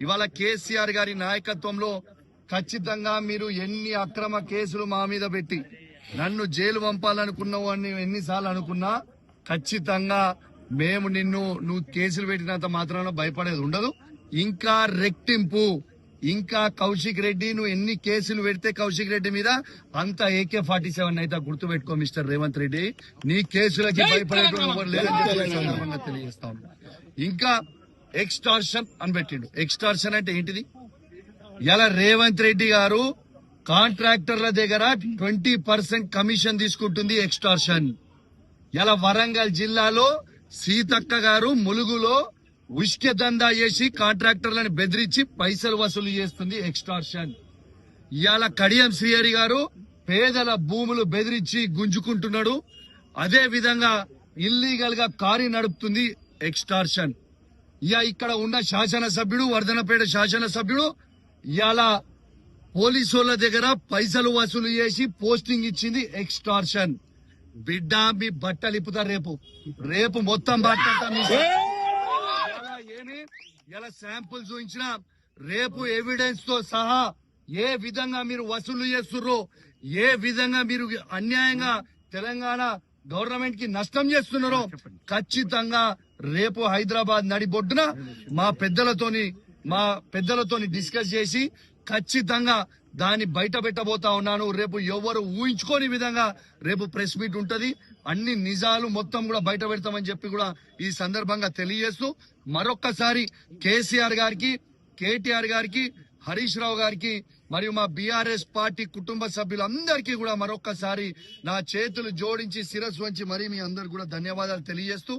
ఇవాళ కేసీఆర్ గారి నాయకత్వంలో ఖచ్చితంగా మీరు ఎన్ని అక్రమ కేసులు మా మీద పెట్టి నన్ను జైలు పంపాలనుకున్నావు అని ఎన్నిసార్లు అనుకున్నా ఖచ్చితంగా మేము నిన్ను నువ్వు కేసులు పెట్టినంత మాత్రాన భయపడేది ఉండదు. ఇంకా రెట్టింపు ఇంకా కౌశిక్ రెడ్డి నువ్వు ఎన్ని కేసులు పెడితే కౌశిక్ రెడ్డి మీద అంత ఏకే ఫార్టీ సెవెన్ అయితే గుర్తు పెట్టుకో మిస్టర్ రేవంత్ రెడ్డి. నీ కేసులకి భయపడేటువంటి ఎవరు లేదని తెలియజేస్తా ఉన్నా. ఇంకా ఎక్స్టార్షన్ అని పెట్టిండు ఎక్స్టార్షన్ అంటే ఏంటిది? ఇలా రేవంత్ రెడ్డి గారు కాంట్రాక్టర్ల దగ్గర ట్వంటీ పర్సెంట్ కమిషన్ తీసుకుంటుంది ఎక్స్టార్షన్ ఇలా వరంగల్ జిల్లాలో సీతక్క గారు ములుగులో ఉష్కె దందా చేసి కాంట్రాక్టర్లను బెదిరించి పైసలు వసూలు చేస్తుంది ఎక్స్టార్షన్ ఇవాళ కడియం శ్రీహరి గారు పేదల భూములు బెదిరించి గుంజుకుంటున్నాడు. అదే విధంగా ఇల్లీగల్గా కారీ నడుపుతుంది ఎక్స్టార్షన్ ఇక ఇక్కడ ఉన్న శాసనసభ్యుడు వర్ధనపేట శాసనసభ్యుడు ఇవాళ పోలీసుల దగ్గర పైసలు వసూలు చేసి పోస్టింగ్ ఇచ్చింది ఎక్స్టార్షన్. బిడ్డ మీ బట్టలు ఇప్పుతారు రేపు. రేపు మొత్తం ఇలా ఏమి? ఇలా శాంపుల్ చూపించిన రేపు ఎవిడెన్స్తో సహా ఏ విధంగా మీరు వసూలు చేస్తుర్రో ఏ విధంగా మీరు అన్యాయంగా తెలంగాణ గవర్నమెంట్కి నష్టం చేస్తున్నారో ఖచ్చితంగా రేపు హైదరాబాద్ నడిబొడ్డున మా పెద్దలతోని మా పెద్దలతోని డిస్కస్ చేసి ఖచ్చితంగా దాన్ని బయట పెట్టబోతా ఉన్నాను. రేపు ఎవరు ఊహించుకోని విధంగా రేపు ప్రెస్ మీట్ ఉంటది. అన్ని నిజాలు మొత్తం కూడా బయట పెడతామని చెప్పి కూడా ఈ సందర్భంగా తెలియజేస్తూ మరొక్కసారి కేసీఆర్ గారికి కేటీఆర్ గారికి హరీష్ రావు గారికి మరియు మా బీఆర్ఎస్ పార్టీ కుటుంబ సభ్యులందరికీ కూడా మరొక్కసారి నా చేతులు జోడించి శిరస్సు వంచి మరీ మీ అందరు కూడా ధన్యవాదాలు తెలియజేస్తూ